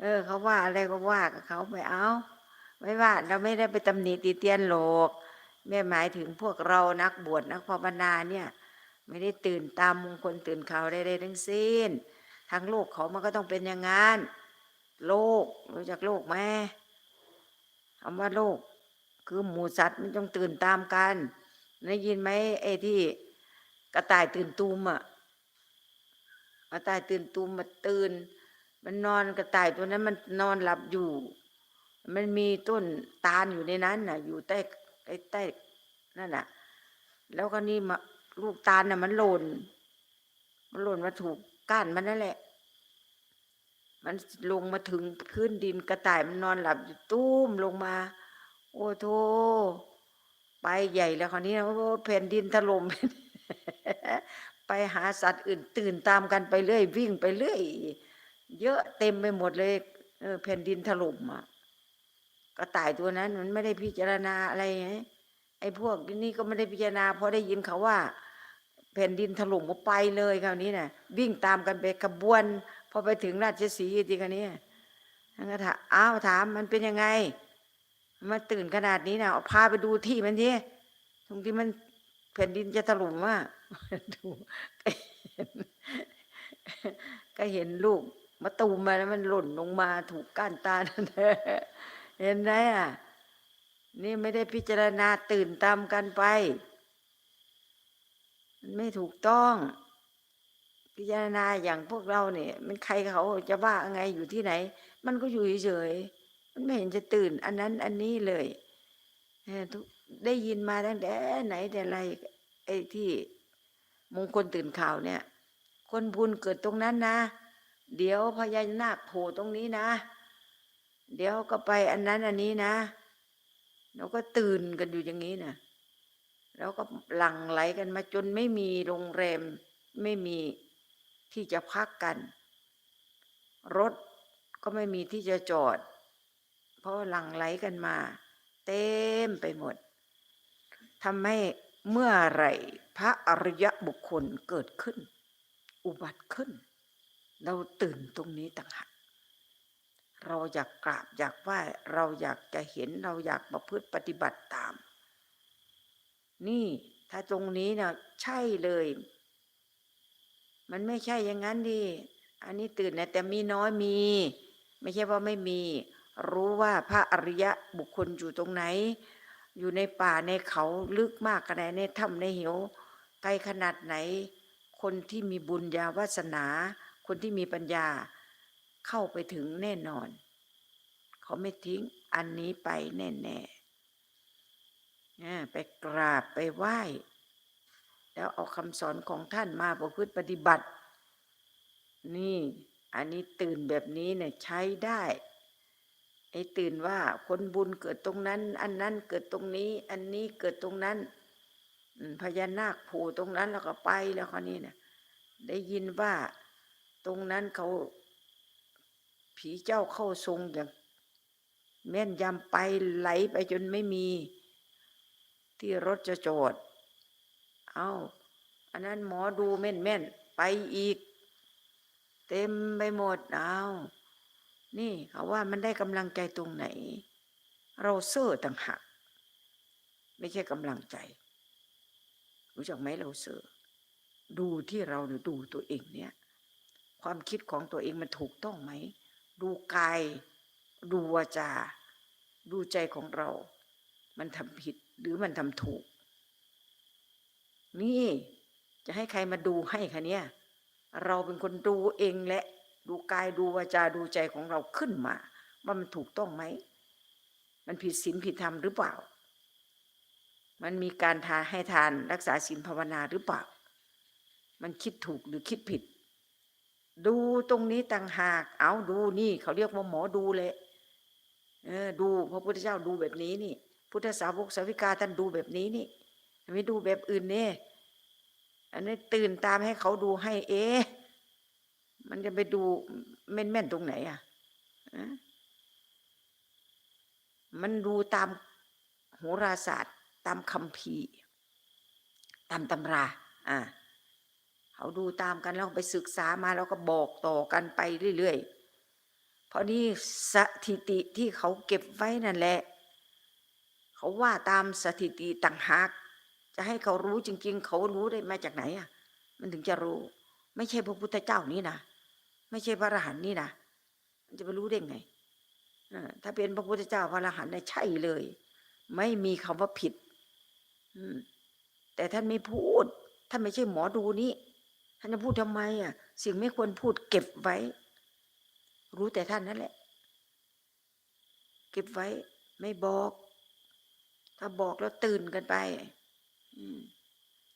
เออ เขาว่าอะไรก็ว่ากับเขาไปเอา ไม่ว่าเราไม่ได้ไปตำหนิติเตียนหรอกแม่หมายถึงพวกเรานักบวชนักภาวนาเนี่ย ไม่ได้ตื่นตามมงคลตื่นข่าวใดๆทั้งสิ้นทางโลกเขามันก็ต้องเป็นอย่างนั้น โลกรู้จักโลกไหมคำว่าโลก คือหมูสัตว์มันต้องตื่นตามกันได้ยินไหมไอ้ที่กระต่ายตื่นตูมอะกระต่ายตื่นตูมมาตื่น มันนอนกระต่ายตัวนั้นมันนอนหลับอยู่ มันมีต้นตาลอยู่ในนั้นน่ะ อยู่ใต้ใต้ใต้นั่นน่ะ แล้วก็นี่มาลูกตาลน่ะ มันหล่น มันหล่นมาถูกก้านมันนั่นแหละ มันลงมาถึงพื้นดินกระต่ายมันนอนหลับอยู่ตุ้มลงมา โอ้โธไปใหญ่แล้วคราวนี้โอ้แผ่นดินถล่มไปหาสัตว์อื่นตื่นตามกันไปเรื่อย วิ่งไปเรื่อย เยอะเต็มไปหมดเลยเออแผ่นดินถล่มอะกระต่ายตัวนั้นมันไม่ได้พิจารณาอะไรไงไอ้พวกนี้ก็ไม่ได้พิจารณาเพราะได้ยินเขาว่า แผ่นดินถล่มก็ไปเลยคราวนี้น่ะ วิ่งตามกันไปขบวนพอไปถึงราชสีห์ทีคราวนี้ท่านก็ถามอ้าวถามมันเป็นยังไงมันตื่นขนาดนี้นะพาไปดูที่มันทีตรงที่มันแผ่นดินจะถล่มว่าดูก็เห็นลูก มาตูมมาแล้วมันหล่นลงมาถูกก้านตาเห็นไหมอะ นี่ไม่ได้พิจารณาตื่นตามกันไป มันไม่ถูกต้อง พิจารณาอย่างพวกเราเนี่ย มันใครเขาจะว่าไงอยู่ที่ไหน มันก็อยู่เฉยมันไม่เห็นจะตื่น อันนั้นอันนี้เลยเออทุกได้ยินมาตั้งแต่ไหนแต่ไรไอ้ที่มงคลตื่นข่าวเนี่ย คนบุญเกิดตรงนั้นนะ เดี๋ยวพญานาคโผล่ตรงนี้นะ เดี๋ยวก็ไปอันนั้นอันนี้นะเราก็ตื่นกันอยู่อย่างนี้นะแล้วก็หลั่งไหลกันมาจนไม่มีโรงแรมไม่มีที่จะพักกัน รถก็ไม่มีที่จะจอด เพราะหลั่งไหลกันมา เต็มไปหมดทำให้เมื่อไหรพระอริยบุคคลเกิดขึ้น อุบัติขึ้น เราตื่นตรงนี้ต่างหากเราอยากกราบอยากไหว้เราอยากจะเห็นเราอยากประพฤติปฏิบัติตาม นี่ถ้าตรงนี้เนี่ยใช่เลย มันไม่ใช่อย่างนั้นดิอันนี้ตื่นนะแต่มีน้อยมี ไม่ใช่ว่าไม่มี รู้ว่าพระอริยะบุคคลอยู่ตรงไหน อยู่ในป่าในเขาลึกมากขนาดในถ้ำในเหวไกลขนาดไหน คนที่มีบุญญาวาสนา คนที่มีปัญญาเข้าไปถึงแน่นอน เขาไม่ทิ้งอันนี้ไปแน่ๆไปกราบไปไหว้ แล้วเอาคำสอนของท่านมาประพฤติปฏิบัติ นี่อันนี้ตื่นแบบนี้เนี่ยใช้ได้ไอ้ตื่นว่าคนบุญเกิดตรงนั้น อันนั้นเกิดตรงนี้ อันนี้เกิดตรงนั้นพญานาคผล่ตรงนั้นแล้วก็ไปแล้วคนนี้เนี่ยได้ยินว่า ตรงนั้นเขา ผีเจ้าเข้าทรงอย่างแม่นยำไปไหลไปจนไม่มี ที่รถจะจอด เอาอันนั้นหมอดูแม่นแม่นไปอีก เต็มไปหมดเอานี่เขาว่ามันได้กำลังใจตรงไหน เราเสื่อต่างหากไม่ใช่กำลังใจ รู้จักไหมเราเสื่อดูที่เราเนี่ยดูตัวเองเนี่ย ความคิดของตัวเองมันถูกต้องไหม ดูกาย ดูวาจา ดูใจของเรา มันทำผิดหรือมันทำถูก นี่จะให้ใครมาดูให้คะเนี่ย เราเป็นคนดูเองแหละ ดูกายดูวาจาดูใจของเราขึ้นมา ว่ามันถูกต้องไหม มันผิดศีลผิดธรรมหรือเปล่า มันมีการทาให้ทานรักษาศีลภาวนาหรือเปล่า มันคิดถูกหรือคิดผิด ดูตรงนี้ต่างหาก เอาดูนี่ เขาเรียกว่าหมอดูเลยเออดูพระพุทธเจ้าดูแบบนี้นี่ พุทธสาวกสาวิกาท่านดูแบบนี้นี่ไม่ดูแบบอื่นเนี่ยอันนี้ตื่นตามให้เขาดูให้เอ๊ะมันจะไปดูแม่นๆตรงไหนอะมันดูตามโหราศาสตร์ ตามคำพีตามตำรา อ่า เขาดูตามกันแล้วไปศึกษามาแล้วก็บอกต่อกันไปเรื่อยๆ เพราะนี่สถิติที่เขาเก็บไว้นั่นแหละ เขาว่าตามสถิติต่างหาก จะให้เขารู้จริง ๆ เขารู้ได้มาจากไหนอะ มันถึงจะรู้ ไม่ใช่พระพุทธเจ้านี่นะไม่ใช่พระอรหันต์นี่นะมันจะไปรู้ได้ไงอ่าถ้าเป็นพระพุทธเจ้าพระอรหันต์เนี่ยใช่เลย ไม่มีคำว่าผิด อืมแต่ท่านไม่พูด ท่านไม่ใช่หมอดูนี่ ท่านจะพูดทำไมอะ สิ่งไม่ควรพูดเก็บไว้ รู้แต่ท่านนั่นแหละ เก็บไว้ ไม่บอก ถ้าบอกแล้วตื่นกันไป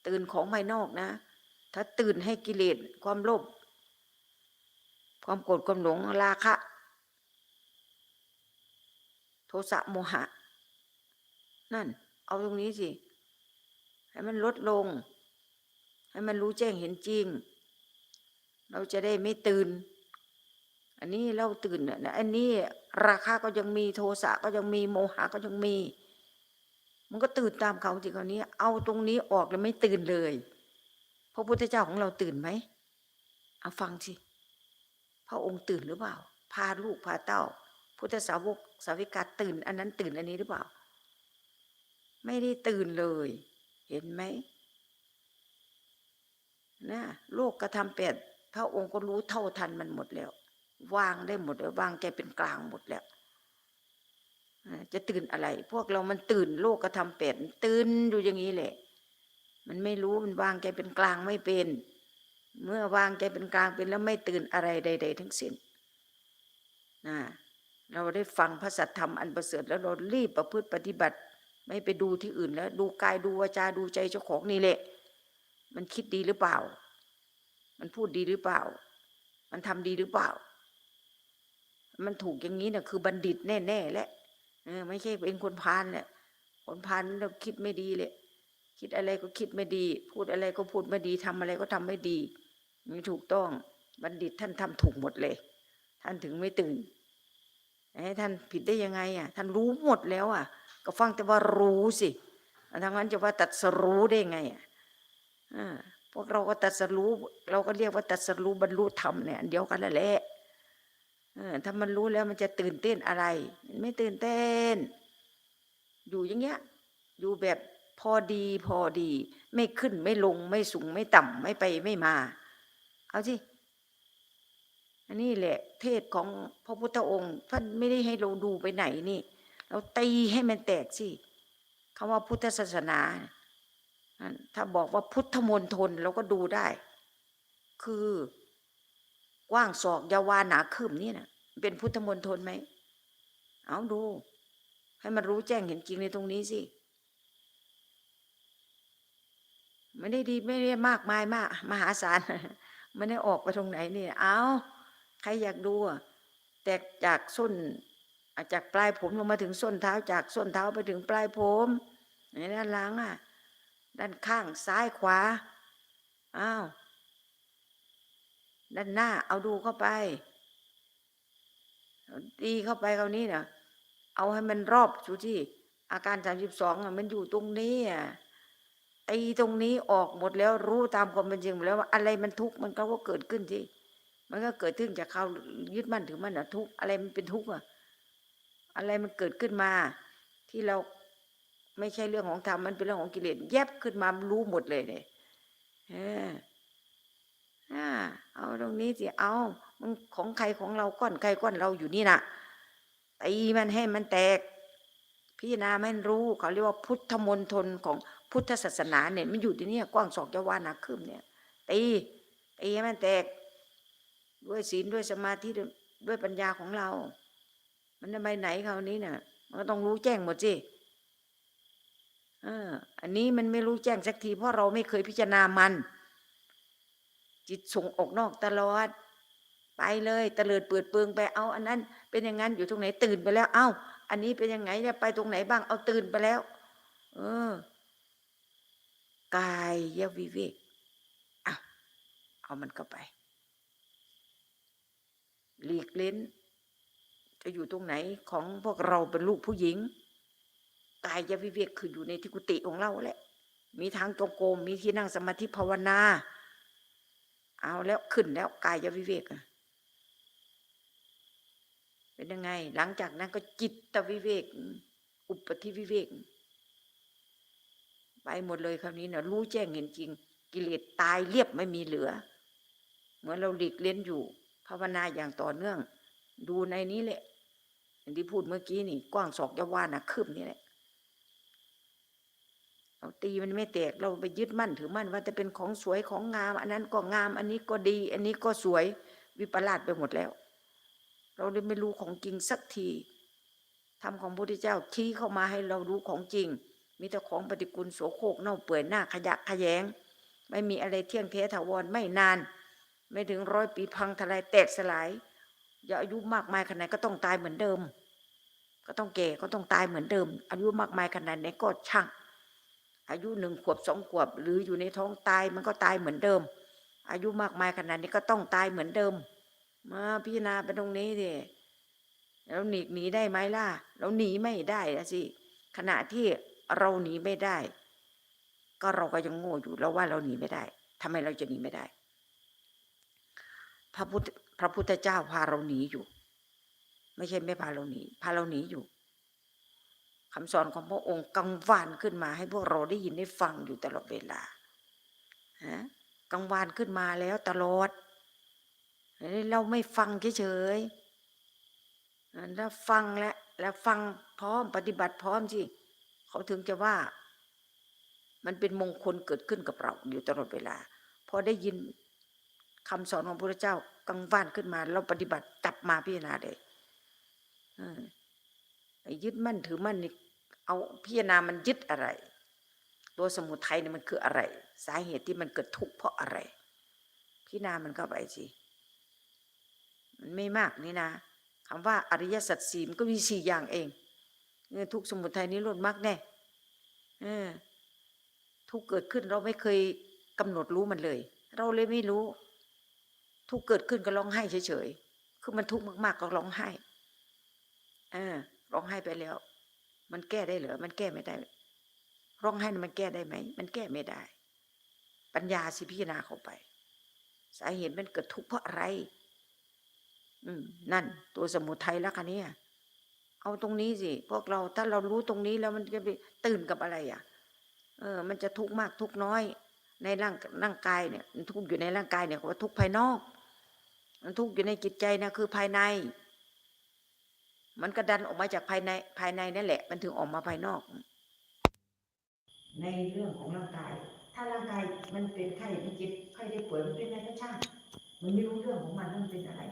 ตื่นของภายนอกนะ ถ้าตื่นให้กิเลสความโลภความโกรธความหลงราคะ โทสะโมหะ นั่น เอาตรงนี้สิ ให้มันลดลง ให้มันรู้แจ้งเห็นจริง เราจะได้ไม่ตื่น อันนี้เราตื่นนะอันนี้ราคาก็ยังมีโทสะก็ยังมีโมหะก็ยังมี มันก็ตื่นตามเขาจริงคราวนี้ เอาตรงนี้ออกแล้วไม่ตื่นเลยพระพุทธเจ้าของเราตื่นไหมเอาฟังสิพระองค์ตื่นหรือเปล่า พาลูกพาเต้า พุทธสาวกสาวิกาตื่น อันนั้นตื่นอันนี้หรือเปล่า ไม่ได้ตื่นเลย เห็นไหม นะโลกกระทำเป็ดพระองค์ก็รู้เท่าทันมันหมดแล้ว วางได้หมดแล้ววางแกเป็นกลางหมดแล้วจะตื่นอะไร พวกเรามันตื่นโลกกระทำเป็ดตื่นอยู่อย่างนี้แหละ มันไม่รู้มันวางแกเป็นกลางไม่เป็น เมื่อวางแกเป็นกลางเป็นแล้วไม่ตื่นอะไรใด ๆ ทั้งสิ้นนะเราได้ฟังพระสัทธรรมอันประเสริฐแล้วเรารีบประพฤติปฏิบัติ ไม่ไปดูที่อื่นแล้ว ดูกายดูวาจาดูใจเจ้าของนี่แหละ มันคิดดีหรือเปล่า มันพูดดีหรือเปล่า มันทำดีหรือเปล่า มันถูกอย่างนี้นะคือบัณฑิตแน่ๆแหละไม่ใช่เป็นคนพาลแหละคนพาลเราคิดไม่ดีเลย คิดอะไรก็คิดไม่ดี พูดอะไรก็พูดไม่ดีทำอะไรก็ทำไม่ดีไม่ถูกต้อง บัณฑิตท่านทำถูกหมดเลย ท่านถึงไม่ตื่นให้ท่านผิดได้ยังไงอะ ท่านรู้หมดแล้วอะ ก็ฟังแต่ว่ารู้สิทางนั้นจะว่าตัดสรู้ได้ไงอะ พวกเราก็ตัดสรู้เราก็เรียกว่าตัดสรู้บรรลุธรรมเนี่ยเดียวกันแหละเออถ้ามันรู้แล้วมันจะตื่นเต้นอะไร มันไม่ตื่นเต้น อยู่อย่างเงี้ย อยู่แบบพอดีพอดี ไม่ขึ้นไม่ลงไม่สูงไม่ต่ำไม่ไปไม่มา เอาสิอันนี้แหละ เทศของพระพุทธองค์ท่านไม่ได้ให้เราดูไปไหนนี่ เราตีให้มันแตกสิคำว่าพุทธศาสนา ถ้าบอกว่าพุทธมนทนเราก็ดูได้ คือกว้างศอกยาวาหนาคืมนี่นะเป็นพุทธมนทนไหมเอาดู ให้มันรู้แจ้งเห็นจริงในตรงนี้สิไม่ได้ดีไม่ได้มากมายมาก มหาศาลไม่ได้ออกไปตรงไหนนี่เอาใครอยากดูอะแตกจากส้นจากปลายผมลงมาถึงส้นเท้าจากส้นเท้าไปถึงปลายผมในด้านหลังอะ ด้านข้างซ้ายขวา อ้าว ด้านหน้าเอาดูเข้าไปเอาตีเข้าไปคราวนี้นะเอาให้มันรอบอยู่ที่ อาการสามสิบสองมันอยู่ตรงนี้อะตีตรงนี้ออกหมดแล้วรู้ตามความเป็นจริงหมดแล้วว่าอะไรมันทุกข์มันก็ว่าเกิดขึ้นที่มันก็เกิดขึ้นจากเขายึดมั่นถือมั่นอะทุกข์อะไรมันเป็นทุกข์อะอะไรมันเกิดขึ้นมา ที่เรา ไม่ใช่เรื่องของธรรมมันเป็นเรื่องของกิเลสแยบขึ้นมารู้หมดเลยเนี่ยเอออ่าเอาตรงนี้สิเอามันของใครของเราก้อนใครก้อนเราอยู่นี่นะตีมันให้มันแตก พิจารณามันรู้เขาเรียกว่าพุทธมนทนของพุทธศาสนาเนี่ยมันอยู่ที่นี่กว้างศอกยาวานาคืมเนี่ยตีตีให้มันแตก ด้วยศีลด้วยสมาธิด้วยด้วยปัญญาของเรา มันจะไปไหนคราวนี้เนี่ยมันก็ต้องรู้แจ้งหมดสิ เออ อันนี้มันไม่รู้แจ้งสักทีเพราะเราไม่เคยพิจารณามัน จิตส่งออกนอกตลอด ไปเลยตะเลิดเปิดเปลืองไปเอา อันนั้น เป็นอย่างนั้นอยู่ตรงไหนตื่นไปแล้ว เอ้า อันนี้เป็นยังไงจะไปตรงไหนบ้างเอาตื่นไปแล้ว เออกายยวิเวกอะเอามันเข้าไปหลีกเล้น จะอยู่ตรงไหนของพวกเราเป็นลูกผู้หญิง กายยวิเวกคืออยู่ในที่กุฏิของเราแหละ มีทางจงกรมมีที่นั่งสมาธิภาวนา เอาแล้วขึ้นแล้วกายยวิเวกเป็นยังไง หลังจากนั้นก็จิตตวิเวก อุปธิวิเวก ไปหมดเลยคราวนี้นะรู้แจ้งเห็นจริง กิเลสตายเรียบไม่มีเหลือ เหมือนเราหลีกเล่นอยู่ ภาวนาอย่างต่อเนื่อง ดูในนี้แหละอย่างที่พูดเมื่อกี้นี่ กว้างศอกยาวานะคืบนี่แหละ เราตีมันไม่แตกเราไปยึดมั่นถือมั่นว่าจะเป็นของสวยของงาม อันนั้นก็งาม อันนี้ก็ดี อันนี้ก็สวยวิปลาสไปหมดแล้ว เราเลยไม่รู้ของจริงสักทีธรรมของพระพุทธเจ้าชี้เข้ามาให้เรารู้ของจริง มีแต่ของปฏิกูลโสโครกเน่าเปื่อยหน้าขยะขยง ไม่มีอะไรเที่ยงแท้ถาวรไม่นาน ไม่ถึงร้อยปีพังทลายแตกสลายอย่าอายุมากมายขนาดไหนก็ต้องตายเหมือนเดิม ก็ต้องแก่ก็ต้องตายเหมือนเดิม อายุมากมายขนาดไหนก็ช่าง อายุหนึ่งขวบสองขวบ หรืออยู่ในท้องตายมันก็ตายเหมือนเดิม อายุมากมายขนาดนี้ก็ต้องตายเหมือนเดิม มาพิจารณาไปตรงนี้ดิเราหนีหนีได้ไหมล่ะ เราหนีไม่ได้อะสิขณะที่เราหนีไม่ได้ ก็เราก็ยังโง่อยู่เราว่าเราหนีไม่ได้ทำไมเราจะหนีไม่ได้ พระพุทธพระพุทธเจ้าพาเราหนีอยู่ ไม่ใช่ไม่พาเราหนีพาเราหนีอยู่ คำสอนของพระองค์กังวานขึ้นมาให้พวกเราได้ยินได้ฟังอยู่ตลอดเวลาฮะกังวานขึ้นมาแล้วตลอด เราไม่ฟังเฉยๆแล้วฟังแล้วแล้วฟังพร้อมปฏิบัติพร้อมสิเขาถึงจะว่า มันเป็นมงคลเกิดขึ้นกับเราอยู่ตลอดเวลาพอได้ยินคำสอนของพระเจ้ากังวานขึ้นมา เราปฏิบัติจับมาพิจารณาเลยไอ้ ยึดมั่นถือมั่นนี่เอาพิจารณามันยึดอะไร ตัวสมุทัยนี่มันคืออะไร สาเหตุที่มันเกิดทุกข์เพราะอะไร พิจารณามันเข้าไปสิมันไม่มากนี่นะคำว่าอริยสัจสี่มันก็มีสี่อย่างเองเทุกสมุทัยนี้ล้วนมากแน่เออทุกเกิดขึ้นเราไม่เคยกำหนดรู้มันเลย เราเลยไม่รู้ ทุกเกิดขึ้นก็ร้องไห้เฉยๆคือมันทุกข์มากๆก็ร้องไห้เออ ร้องไห้ไปแล้ว มันแก้ได้เหรอมันแก้ไม่ได้ ร้องไห้มันแก้ได้ไหม มันแก้ไม่ได้ ปัญญาสิพิจารณาเข้าไป สาเหตุมันเกิดทุกข์เพราะอะไร อืม นั่น ตัวสมุทัยแล้วคันนี้เอาตรงนี้สิ พวกเราถ้าเรารู้ตรงนี้แล้วมันจะไปตื่นกับอะไรอะ เออ มันจะทุกข์มากทุกข์น้อย ในร่างร่างกายเนี่ยมันทุกข์อยู่ในร่างกายเนี่ยเขาว่าทุกข์ภายนอก มันทุกข์อยู่ในจิตใจนะคือภายใน มันกระดันออกมาจากภายในภายในนั่นแหละ มันถึงออกมาภายนอก ในเรื่องของร่างกาย ถ้าร่างกายมันเป็นไข้เป็นจิตไข้ได้ป่วยมันเป็นอะไรก็ช่างมันไม่รู้เรื่องของมันมันเป็นอะไร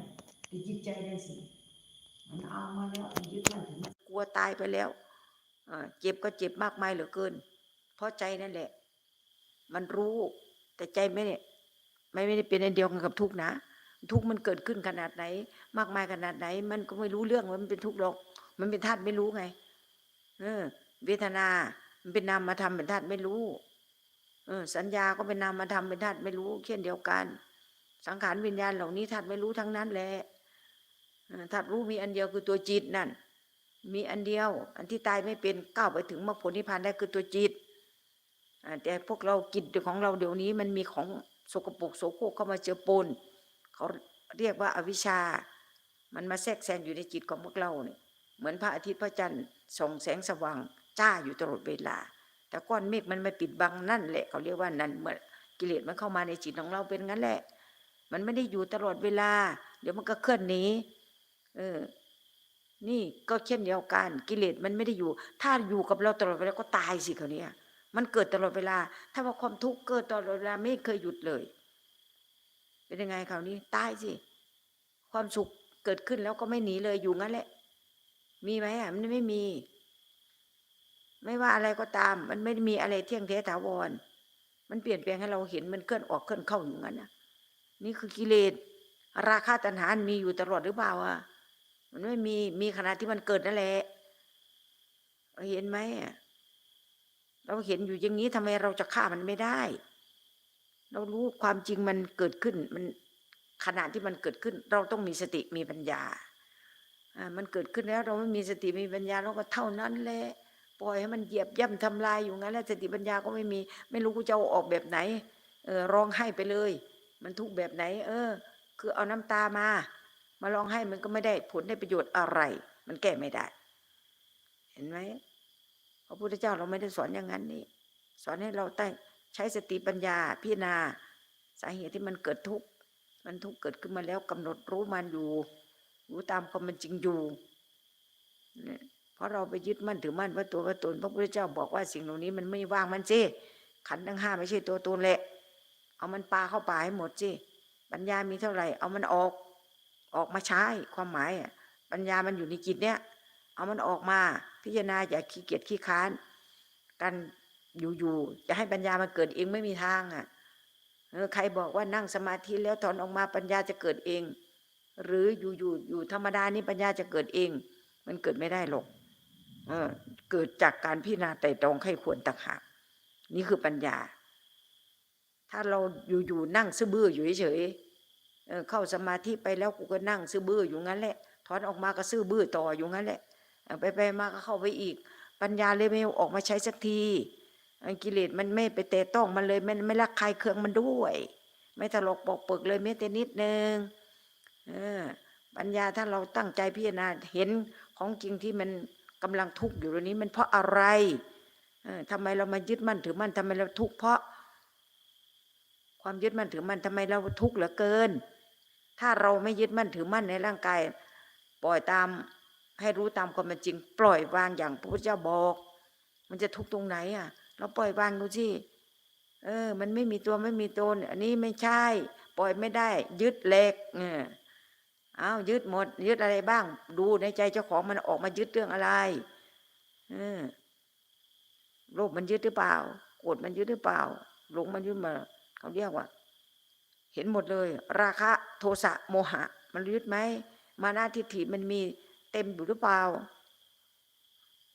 ที่จิตใจได้สิมันเอามาแล้วมันยึดมันถึงมันกลัวตายไปแล้วเจ็บก็เจ็บมากมายเหลือเกิน เพราะใจนั่นแหละ มันรู้แต่ใจไม่เนี่ยไม่ไม่ได้เป็นอันเดียวกันกับทุกนะ ทุกมันเกิดขึ้นขนาดไหน มากมายขนาดไหน มันก็ไม่รู้เรื่องว่ามันเป็นทุกข์หรอก มันเป็นธาตุไม่รู้ไง เออ เวทนา มันเป็นนามมาทำเป็นธาตุไม่รู้ เออ สัญญาก็เป็นนามมาทำเป็นธาตุไม่รู้ เช่นเดียวกัน สังขารวิญญาณเหล่านี้ธาตุไม่รู้ทั้งนั้นแหละธาตุรู้มีอันเดียวคือตัวจิตนั่น มีอันเดียว อันที่ตายไม่เป็นก้าวไปถึงมรรคผลนิพพานได้คือตัวจิตแต่พวกเรากิจของเราเดี๋ยวนี้มันมีของสกปรกโสโครกเข้ามาเจือปน เขาเรียกว่าอวิชา มันมาแทรกแซงอยู่ในจิตของพวกเราเนี่ยเหมือนพระอาทิตย์พระจันทร์ส่องแสงสว่างจ้าอยู่ตลอดเวลา แต่ก้อนเมฆมันไม่ปิดบังนั่นแหละเขาเรียกว่านั่นเมื่อกิเลสมันเข้ามาในจิตของเราเป็นงั้นแหละ มันไม่ได้อยู่ตลอดเวลา เดี๋ยวมันก็เคลื่อนหนีเออ นี่ก็เช่นเดียวกัน กิเลสมันไม่ได้อยู่ ถ้าอยู่กับเราตลอดเวลาก็ตายสิเขาเนี้ยมันเกิดตลอดเวลา ถ้าว่าความทุกข์เกิดตลอดเวลาไม่เคยหยุดเลย เป็นยังไงคราวนี้ตายสิ ความสุขเกิดขึ้นแล้วก็ไม่หนีเลยอยู่งั้นแหละ มีไหมอะมันไม่มี ไม่ว่าอะไรก็ตาม มันไม่มีอะไรเที่ยงแท้ถาวร มันเปลี่ยนแปลงให้เราเห็นมันเคลื่อนออกเคลื่อนเข้าอยู่งั้นนะนี่คือกิเลสราคาตัณหามีอยู่ตลอดหรือเปล่าอะมันไม่มีมีขณะที่มันเกิดนั่นแหละเห็นไหมอะเราเห็นอยู่อย่างนี้ทำไมเราจะฆ่ามันไม่ได้ เรารู้ความจริงมันเกิดขึ้น มันขณะที่มันเกิดขึ้น เราต้องมีสติมีปัญญาอ่ามันเกิดขึ้นแล้ว เราไม่มีสติมีปัญญาเราก็เท่านั้นแหละปล่อยให้มันเหยียบย่ำทำลายอยู่งั้นแล้วสติปัญญาก็ไม่มี ไม่รู้กูจะเอาออกแบบไหน เออร้องไห้ไปเลย มันทุกแบบไหน เออ คือเอาน้ำตามา มาร้องไห้มันก็ไม่ได้ผลได้ประโยชน์อะไร มันแก้ไม่ได้ เห็นไหมพระพุทธเจ้าเราไม่ได้สอนอย่างนั้นนี่สอนให้เราตั้ง ใช้สติปัญญาพิจารณาสาเหตุที่มันเกิดทุกข์มันทุกข์เกิดขึ้นมาแล้วกำหนดรู้มันอยู่ รู้ตามความเป็นจริงอยู่เนี่ยเพราะเราไปยึดมั่นถือมั่นว่าตัวว่าตนพระพุทธเจ้าบอกว่าสิ่งเหล่านี้มันไม่ว่างมันสิขันทั้งห้าไม่ใช่ตัวตนแหละ เอามันปาเข้าป่าให้หมดสิปัญญามีเท่าไหร่ เอามันออก ออกมาใช้ความหมายอะปัญญามันอยู่ในจิตเนี้ยเอามันออกมาพิจารณาอย่าขี้เกียจขี้ค้านกัน อยู่ๆจะให้ปัญญามันเกิดเองไม่มีทางอะเออใครบอกว่านั่งสมาธิแล้วถอนออกมาปัญญาจะเกิดเอง หรืออยู่อยู่อยู่ธรรมดานี่ปัญญาจะเกิดเอง มันเกิดไม่ได้หรอกเออ เกิดจากการพิจารณาไตรตรองไข้ควรต่างหากนี่คือปัญญา ถ้าเราอยู่ๆนั่งซื่อบื้ออยู่เฉยๆเออเข้าสมาธิไปแล้วกูก็นั่งซื่อบื้ออยู่งั้นแหละถอนออกมาก็ซื่อบื้อต่ออยู่งั้นแหละไปไปมาก็เข้าไปอีก ปัญญาเลยไม่ออกมาใช้สักที กิเลสมันไม่ไปเตะต้องมันเลยมันไม่รักใครเคืองมันด้วย ไม่ถลกปอกเปิกเลยแม้แต่นิดนึงเออปัญญาถ้าเราตั้งใจพิจารณาเห็นของจริงที่มันกำลังทุกข์อยู่ตรงนี้มันเพราะอะไรเออทำไมเรามายึดมั่นถือมั่นทำไมเราทุกข์เพราะ ความยึดมั่นถือมั่นทำไมเราทุกข์เหลือเกิน ถ้าเราไม่ยึดมั่นถือมั่นในร่างกาย ปล่อยตามให้รู้ตามความเป็นจริง ปล่อยวางอย่างพระพุทธเจ้าบอก มันจะทุกข์ตรงไหนอะ เราปล่อยวางดูสิเออ มันไม่มีตัวไม่มีตน อันนี้ไม่ใช่ ปล่อยไม่ได้ ยึดเหล็กเออเอายึดหมด ยึดอะไรบ้าง ดูในใจเจ้าของมันออกมายึดเรื่องอะไรเออโลภมันยึดหรือเปล่าโกรธมันยึดหรือเปล่าหลงมันยึดมาเขาเรียกว่า เห็นหมดเลย ราคะ โทสะโมหะ มันยึดไหมมานาทิฏฐิมันมีเต็มอยู่หรือเปล่า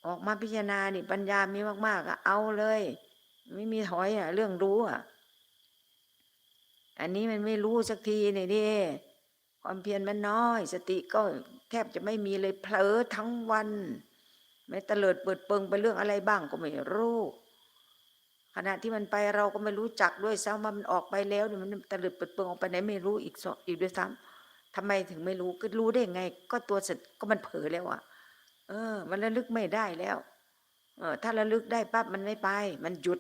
ออกมาพิจารณานี่ปัญญามีมาก ๆ ก็เอาเลย ไม่มีถอยอะ เรื่องรู้อะ อันนี้มันไม่รู้สักทีนี่ดิความเพียรมันน้อย สติก็แทบจะไม่มีเลยเผลอทั้งวันไม่เตลิดเปิดเปิงไปเรื่องอะไรบ้างก็ไม่รู้ขณะที่มันไปเราก็ไม่รู้จักด้วยซ้ำว่ามันออกไปแล้วเนี่ยมันตะลึดเปิดเปิงออกไปไหนไม่รู้อีกสอีกด้วยซ้ำทำไมถึงไม่รู้ก็รู้ได้ไง ก็ตัวสติก็มันเผลอแล้วอะ เออ มันระลึกไม่ได้แล้ว เออ ถ้าระลึกได้ปั๊บมันไม่ไป มันหยุด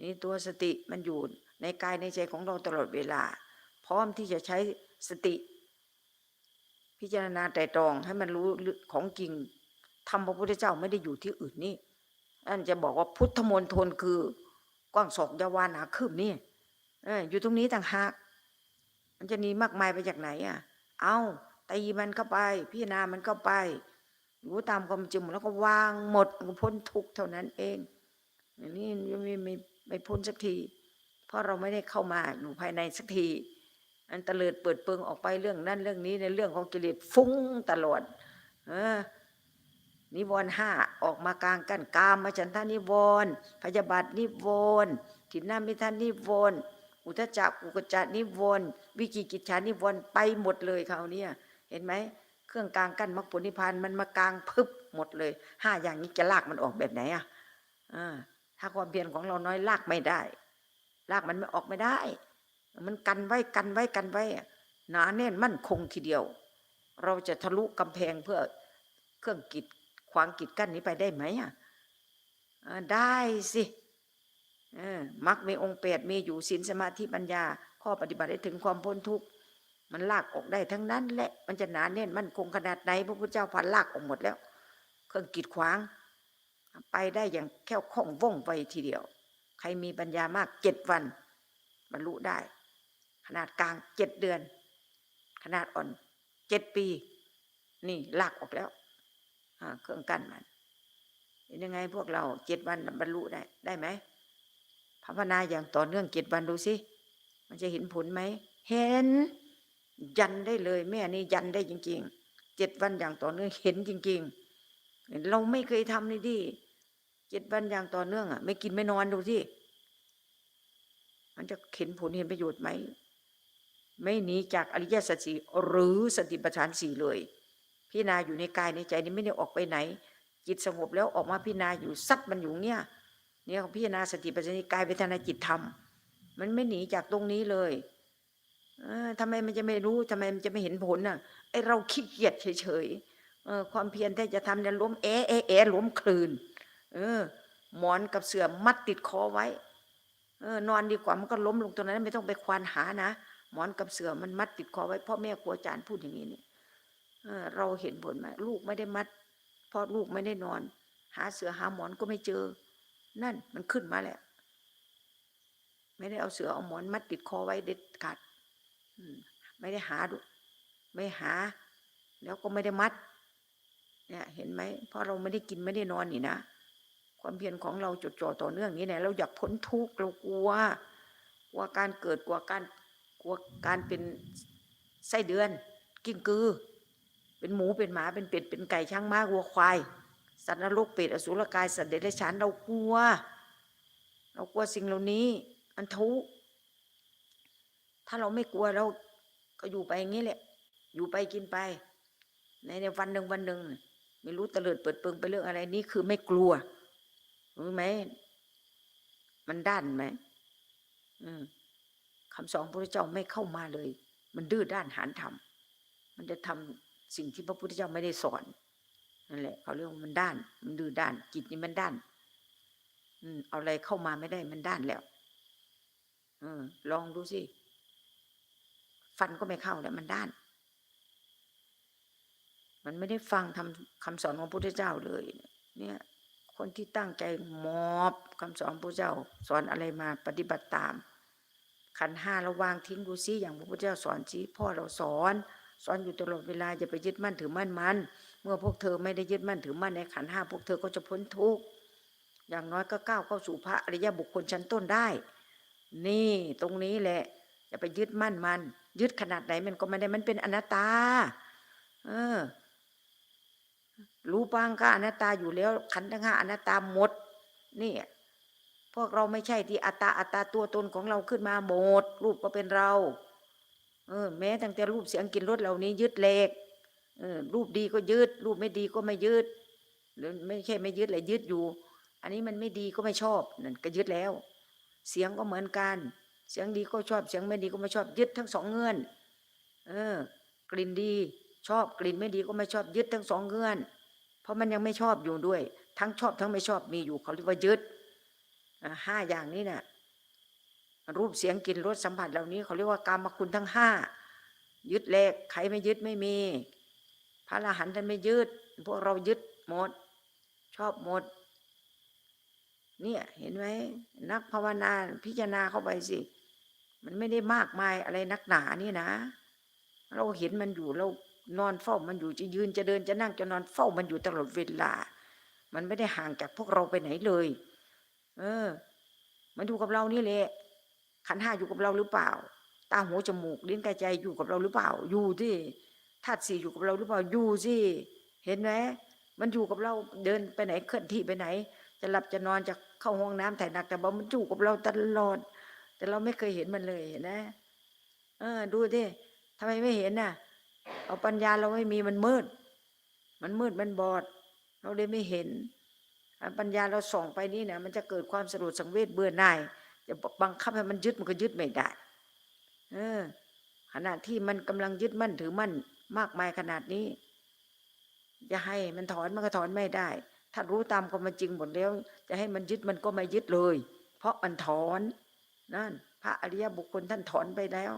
นี่ตัวสติมันอยู่ในกายในใจของเราตลอดเวลา พร้อมที่จะใช้สติ พิจารณาไตรตรองให้มันรู้ของจริงทำพระพุทธเจ้าไม่ได้อยู่ที่อื่นนี่อันจะบอกว่าพุทธมนทนคือกว้างศอกยาวานาคืบนี่เอออยู่ตรงนี้ต่างหากมันจะหนีมากมายไปจากไหนอะ เอาตีมันเข้าไป พิจารณามันเข้าไป รู้ตามความจริงแล้วก็วางหมดก็พ้นทุกเท่านั้นเองอันนี้ยังไม่ไม่ไม่พ้นสักที เพราะเราไม่ได้เข้ามาอยู่ภายในสักที อันตะเลิดเปิดเปิงออกไปเรื่องนั้นเรื่องนี้ในเรื่องของกิเลสฟุ้งตลอด เออนิวรณ์ห้าออกมากลางกันกามมาฉันทานิวรณ์พยาบาทนิวรณ์ถินนามิทานิวรณ์อุทจักกุกจจานิวรณ์วิกิกิจฉานิวรณ์ไปหมดเลยคราเนี้ยเห็นไหม เครื่องกลางกั้นมรรคผลนิพพานมันมากลางพึบหมดเลยห้าอย่างนี้จะลากมันออกแบบไหนอะถ้าความเพียรของเราน้อยลากไม่ได้ ลากมันไม่ออกไม่ได้ มันกันไว้กันไว้กันไว้อะหนาแน่นมั่นคงทีเดียว เราจะทะลุกำแพงเพื่อเครื่องกิจขวางกิจกั้นนี้ไปได้ไหมอะได้สิมรรคมีองค์แปดมีอยู่ศีลสมาธิปัญญา ข้อปฏิบัติให้ถึงความพ้นทุกข์ มันลากออกได้ทั้งนั้นแหละ มันจะหนาแน่นมันคงขนาดไหนพระพุทธเจ้าพันลากออกหมดแล้ว เครื่องกีดขวาง ไปได้อย่างแค่คล่องว่องไปทีเดียว ใครมีปัญญามากเจ็ดวันบรรลุได้ ขนาดกลางเจ็ดเดือน ขนาดอ่อนเจ็ดปี นี่ลากออกแล้วเครื่องกั้นมันเป็นยังไงพวกเราเจ็ดวันบรรลุได้ได้ไหมภาวนาอย่างต่อเนื่องเจ็ดวันดูสิมันจะเห็นผลไหม เห็น ยันได้เลย แม่นี่ยันได้จริงๆเจ็ดวันอย่างต่อเนื่องเห็นจริง ๆ เราไม่เคยทำนี่ดิเจ็ดวันอย่างต่อเนื่องอะ ไม่กินไม่นอนดูสิมันจะเห็นผลเห็นประโยชน์ไหมไม่หนีจากอริยสัจสี่หรือสติปัฏฐานสี่เลยพิจารณาอยู่ในกายในใจนี้ไม่ได้ออกไปไหน จิตสงบแล้วออกมาพิจารณาอยู่ซัดมันอยู่เนี่ยเนี่ยพิจารณาสติปัฏฐานกายเวทนาจิตธรรม มันไม่หนีจากตรงนี้เลย เออทำไมมันจะไม่รู้ทำไมมันจะไม่เห็นผลน่ะไอเราขี้เกียจเฉยๆเออ ความเพียรที่จะทำเนี่ยล้มเอะเอะเอะล้มคลืน เออ หมอนกับเสื่อมัดติดคอไว้เออนอนดีกว่ามันก็ล้มลงตรงนั้น ไม่ต้องไปควานหานะหมอนกับเสื่อมันมัดติดคอไว้พ่อแม่ครูอาจารย์พูดอย่างนี้นี่เออ เราเห็นผลไหมลูกไม่ได้มัดพราะลูกไม่ได้นอน หาเสือหาหมอนก็ไม่เจอ นั่นมันขึ้นมาแล้วไม่ได้เอาเสือเอาหมอนมัดติดคอไว้เด็ดขาด ไม่ได้หาดูไม่หา แล้วก็ไม่ได้มัด เนี่ย เห็นไหมเพราะเราไม่ได้กินไม่ได้นอนนี่นะความเพียรของเราจดจ่อต่อเนื่องนี้เนี่ยเราอยากพ้นทุกข์เรากลัวกลัวการเกิดกลัวการกลัวการเป็นไส้เดือน กิ้งกือ เป็นหมูเป็นหมาเป็นเป็ดเป็นไก่ช้างม้าวัวควาย สัตว์นรกเปรตอสุรกายสัตว์เดรัจฉานเรากลัว เรากลัวสิ่งเหล่านี้ มันทุกข์ ถ้าเราไม่กลัวเราก็อยู่ไปอย่างนี้แหละ อยู่ไปกินไป ในในวันหนึ่งวันหนึ่งไม่รู้เตลิดเปิดเปิงไปเรื่องอะไรนี่คือไม่กลัวรู้ไหมมันด้านไหมอืมคำสอนพระพุทธเจ้าไม่เข้ามาเลย มันดื้อด้านหานทำมันจะทำสิ่งที่พระพุทธเจ้าไม่ได้สอนนั่นแหละเขาเรียกว่ามันด้าน มันดื้อด้าน จิตนี่มันด้าน อืมเอาอะไรเข้ามาไม่ได้มันด้านแล้วเออลองดูสิ ฟันก็ไม่เข้าแล้วมันด้าน มันไม่ได้ฟังทำคำสอนของพระพุทธเจ้าเลย เนี่ย คนที่ตั้งใจมอบคำสอนพระเจ้า สอนอะไรมาปฏิบัติตาม ขันห้าเราวางทิ้งดูซิอย่างพระพุทธเจ้าสอนสิพ่อเราสอนสอนอยู่ตลอดเวลาอย่าไปยึดมั่นถือมั่นมัน เมื่อพวกเธอไม่ได้ยึดมั่นถือมั่นในขันห้าพวกเธอก็จะพ้นทุกข์อย่างน้อยก็ก้าวเข้าสู่พระอริยบุคคลชั้นต้นได้ นี่ตรงนี้แหละอย่าไปยึดมั่นมัน ยึดขนาดไหนมันก็ไม่ได้มันเป็นอนัตตา เออ รู้ปางก็อนัตตาอยู่แล้ว ขันธ์ทั้งห้าอนัตตาหมด นี่พวกเราไม่ใช่ที่อัตตาอัตตาตัวตนของเราขึ้นมาหมด รูปก็เป็นเรา เออ แม้ตั้งแต่รูปเสียงกินรสเหล่านี้ ยึดเลกเออ รูปดีก็ยึด รูปไม่ดีก็ไม่ยึดหรือไม่ใช่ไม่ยึดเลยยึดอยู่ อันนี้มันไม่ดีก็ไม่ชอบนั่นก็ยึดแล้ว เสียงก็เหมือนกัน เสียงดีก็ชอบเสียงไม่ดีก็ไม่ชอบยึดทั้งสองเงื่อน เออ กลิ่นดี ชอบกลิ่นไม่ดีก็ไม่ชอบยึดทั้งสองเงื่อน เพราะมันยังไม่ชอบอยู่ด้วย ทั้งชอบทั้งไม่ชอบมีอยู่เขาเรียกว่ายึดห้าอย่างนี้น่ะรูปเสียงกลิ่นรสสัมผัสเหล่านี้เขาเรียกว่ากรรมคุณทั้งห้ายึดแลกใครไม่ยึดไม่มี พระอรหันต์ท่านไม่ยึดพวกเรายึดหมด ชอบหมด เนี่ยเห็นไหมนักภาวนาพิจารณาเข้าไปสิ มันไม่ได้มากมายอะไรนักหนานี่นะ เราเห็นมันอยู่เรานอนเฝ้ามันอยู่จะยืนจะเดินจะนั่งจะนอนเฝ้ามันอยู่ตลอดเวลา มันไม่ได้ห่างจากพวกเราไปไหนเลย เออ มันอยู่กับเรานี่แหละขันห้าอยู่กับเราหรือเปล่า ตาหูจมูกลิ้นกายใจอยู่กับเราหรือเปล่า อยู่ที่ธาตุสี่อยู่กับเราหรือเปล่าอยู่สิเห็นไหมมันอยู่กับเราเดินไปไหนเคลื่อนที่ไปไหน จะหลับจะนอนจะเข้าห้องน้ำถ่ายหนัก แต่บอกมันอยู่กับเราตลอด แต่เราไม่เคยเห็นมันเลยเห็นไหมเออ ดูดิทำไมไม่เห็นน่ะ เอาปัญญาเราไม่มีมันมืด มันมืดมันบอด เราเลยไม่เห็นปัญญาเราส่องไปนี่นะมันจะเกิดความสลดสังเวชเบื่อหน่ายจะบังคับให้มันยึดมันก็ยึดไม่ได้ เออ ขณะที่มันกำลังยึดมั่นถือมั่นมากมายขนาดนี้ จะให้มันถอนมันก็ถอนไม่ได้ ถ้ารู้ตามความจริงหมดแล้ว จะให้มันยึดมันก็ไม่ยึดเลย เพราะมันถอนนั่น พระอริยบุคคลท่านถอนไปแล้ว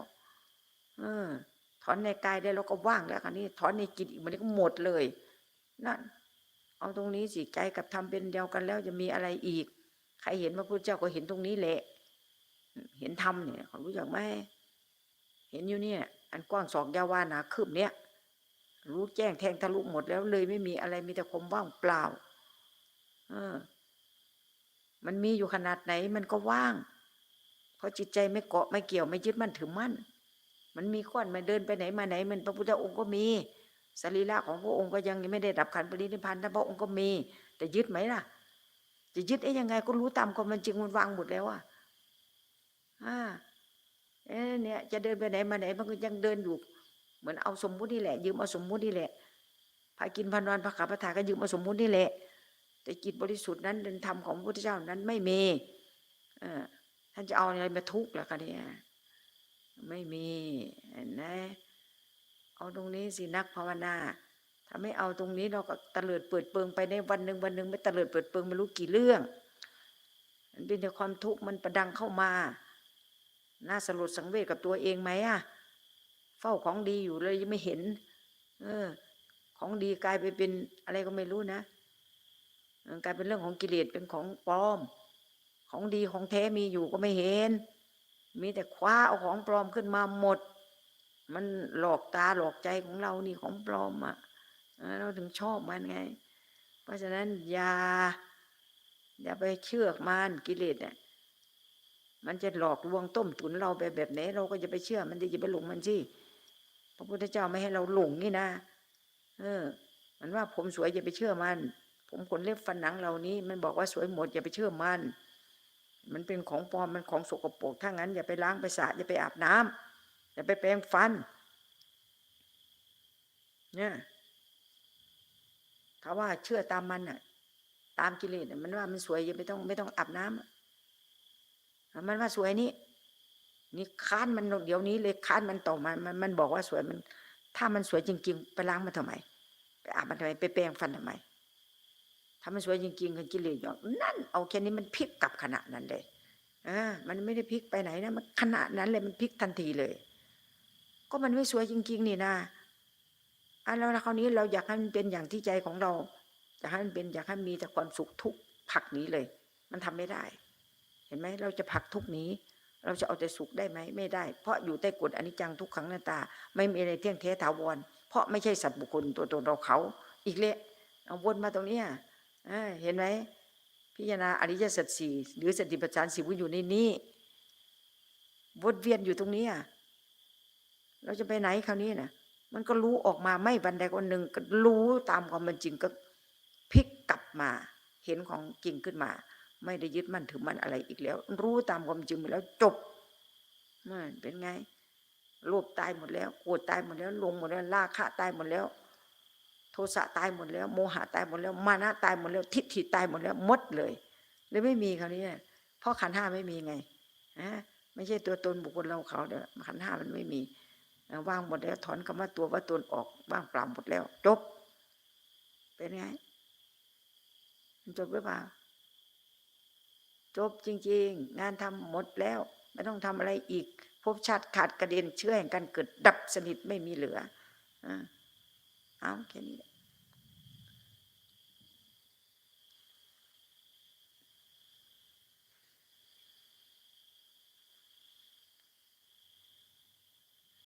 เออ ถอนในกายได้แล้วก็ว่างแล้วคราวนี้ถอนในจิตอีกมันก็หมดเลย นั่น เอาตรงนี้สิใจกับธรรมเป็นเดียวกันแล้วจะมีอะไรอีก ใครเห็นพระพุทธเจ้าก็เห็นตรงนี้แหละ เห็นธรรมเนี่ยเขารู้จักไหมเห็นอยู่เนี่ย อันกว้างสองยาวานาคืบเนี่ยรู้แจ้งแทงทะลุหมดแล้วเลยไม่มีอะไรมีแต่ความว่างเปล่า เออ มันมีอยู่ขนาดไหน มันก็ว่าง เพราะจิตใจไม่เกาะไม่เกี่ยวไม่ยึดมั่นถือมั่น มันมีก้อนมันเดินไปไหนมาไหน มันพระพุทธองค์ก็มีสรีระของพระองค์ก็ยังไม่ได้ดับขันปรินิพานแต่พระองค์ก็มี แต่ยึดไหมล่ะ จะยึดไอ้ยังไงก็รู้ตามความจริงมันวางหมดแล้วอะอ่าเอ๊เนี่ย จะเดินไปไหนมาไหนมันก็ยังเดินอยู่ เหมือนเอาสมมุตินี่แหละ ยืมเอาสมมุตินี่แหละพากินพานอนพาขับพาถ่ายก็ยืมเอาสมมุตินี่แหละ แต่จิตบริสุทธิ์นั้นเป็นธรรมของพระพุทธเจ้านั้นไม่มีอท่านจะเอาอะไรมาทุกข์ล่ะคะเนี่ยไม่มีเห็นไหมเอาตรงนี้สินักภาวนาถ้าไม่เอาตรงนี้เราก็ตะเลิดเปิดเปิงไปในวันหนึ่งวันหนึ่งไม่ตะเลิดเปิดเปิงไม่รู้กี่เรื่องมันเป็นแต่ความทุกข์มันประดังเข้ามาน่าสลดสังเวชกับตัวเองไหมอะเฝ้าของดีอยู่เลยยังไม่เห็น เออ ของดีกลายไปเป็นอะไรก็ไม่รู้นะ กลายเป็นเรื่องของกิเลสเป็นของปลอม ของดีของแท้มีอยู่ก็ไม่เห็น มีแต่คว้าเอาของปลอมขึ้นมาหมด มันหลอกตาหลอกใจของเรานี่ของปลอมอะ่ะเราถึงชอบมันไง เพราะฉะนั้นอย่าอย่าไปเชื่อมันกิเลสเนี่ยมันจะหลอกลวงต้มตุนเราไปแบบไหนเราก็จะไปเชื่อ มันจะอย่าไปหลงมันสิพระพุทธเจ้าไม่ให้เราหลงนี่นะ เออ มันว่าผมสวยอย่าไปเชื่อมัน ผมขนเล็บฟันหนังเหล่านี้ มันบอกว่าสวยหมดอย่าไปเชื่อมัน มันเป็นของปลอมมันของสกปรกถ้างั้น อย่าไปล้างไปสระอย่าไปอาบน้ำอย่าไปแปรงฟัน เนี่ยถ้าว่าเชื่อตามมันน่ะตามกิเลสน่ะมันว่ามันสวยอย่าไม่ต้องไม่ต้องอาบน้ำอะมันว่าสวยนี่นี่ค้านมันเดี๋ยวนี้เลยค้านมันต่อมามันมันบอกว่าสวยมัน ถ้ามันสวยจริง ๆ ไปล้างมันทำไมไปอาบมันทำไมไปแปรงฟันทำไม ถ้ามันสวยจริงๆกันกิเลสยอมนั่นเอาแค่นี้มันพลิกกลับขณะนั้นเลยอ่ามันไม่ได้พลิกไปไหนนะมันขณะนั้นเลยมันพลิกทันทีเลย ก็มันไม่สวยจริง ๆ นี่นะอันแล้วคราวนี้เราอยากให้มันเป็นอย่างที่ใจของเราอยากให้มันเป็นอยากให้มีแต่ความสุขทุกผักนี้เลย มันทำไม่ได้ เห็นไหมเราจะผักทุกนี้ เราจะเอาแต่สุขได้ไหมไม่ได้ เพราะอยู่ใต้กฎอนิจจังทุกขังหน้าตา ไม่มีอะไรเที่ยงแท้ถาวร เพราะไม่ใช่สัตว์บุคคลตัวตนเราเขา อีกเละเอาวนมาตรงเนี้ย เห็นไหมพิจารณาอริยสัจสี่หรือสติปัฏฐานสี่ก็อยู่ในนี้วนเวียนอยู่ตรงนี้ยเราจะไปไหนคราวนี้นะมันก็รู้ออกมาไม่วันใดวันหนึ่งก็รู้ตามความเป็นจริงก็พลิกกลับมา เห็นของจริงขึ้นมา ไม่ได้ยึดมั่นถือมั่นอะไรอีกแล้ว รู้ตามความจริงไปแล้วจบมันเป็นไงโลภตายหมดแล้วโกรธตายหมดแล้วลงหมดแล้วราคะตายหมดแล้ว โทสะตายหมดแล้ว โมหะตายหมดแล้ว มานะตายหมดแล้ว ทิฏฐิตายหมดแล้วหมดเลยเลยไม่มีคราวนี้เพราะขันห้าไม่มีไงฮะไม่ใช่ตัวตนบุคคลเราเขาเดี๋ยวขันห้ามันไม่มีว่างหมดแล้วถอนคำว่าตัวว่าตนออกว่างเปล่าหมดแล้ว จบ เป็นไงมันจบหรือเปล่าจบจริง ๆ งานทำหมดแล้ว ไม่ต้องทำอะไรอีกภพชาติขาดกระเด็นเชื่อแห่งการเกิดดับสนิทไม่มีเหลืออ่า เอาแค่นี้แหละ